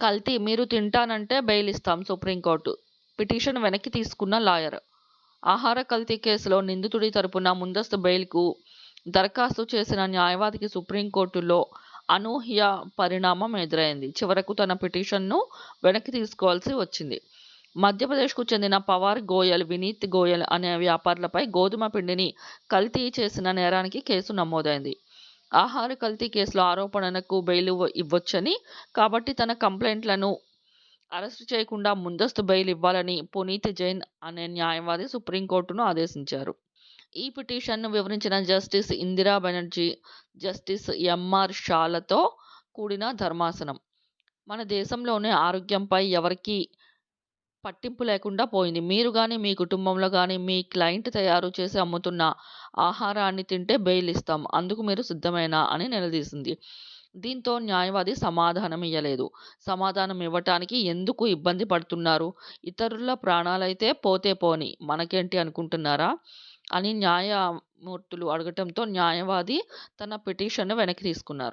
కల్తీ మీరు తింటానంటే బెయిల్ ఇస్తాం సుప్రీంకోర్టు. పిటిషన్ వెనక్కి తీసుకున్న లాయర్. ఆహార కల్తీ కేసులో నిందితుడి తరపున ముందస్తు బెయిల్కు దరఖాస్తు చేసిన న్యాయవాదికి సుప్రీంకోర్టులో అనూహ్య పరిణామం ఎదురైంది. చివరకు తన పిటిషన్ను వెనక్కి తీసుకోవాల్సి వచ్చింది. మధ్యప్రదేశ్కు చెందిన పవార్ గోయల్ వినీత్ గోయల్ అనే వ్యాపారులపై గోధుమ పిండిని కల్తీ చేసిన నేరానికి కేసు నమోదైంది. ఆహార కల్తీ కేసులో ఆరోపణలకు బెయిల్ ఇవ్వొచ్చని. కాబట్టి తన కంప్లైంట్లను అరెస్టు చేయకుండా ముందస్తు బెయిల్ ఇవ్వాలని పునీత్ జైన్ అనే న్యాయవాది సుప్రీంకోర్టును ఆదేశించారు. ఈ పిటిషన్ను వివరించిన justice Indira Banerjee justice MR షాలతో కూడిన ధర్మాసనం. మన దేశంలోనే ఆరోగ్యంపై ఎవరికీ పట్టింపు లేకుండా పోయింది. మీరు కానీ మీ కుటుంబంలో కానీ మీ క్లయింట్ తయారు చేసి అమ్ముతున్న ఆహారాన్ని తింటే బెయిల్ ఇస్తాం. అందుకు మీరు సిద్ధమేనా అని నిలదీసింది. దీంతో న్యాయవాది సమాధానం ఇవ్వలేదు సమాధానం ఇవ్వటానికి ఎందుకు ఇబ్బంది పడుతున్నారు? ఇతరుల ప్రాణాలైతే పోతే పోని మనకేంటి అనుకుంటున్నారా? అని న్యాయమూర్తులు అడగటంతో న్యాయవాది తన పిటిషన్ను వెనక్కి తీసుకున్నారు.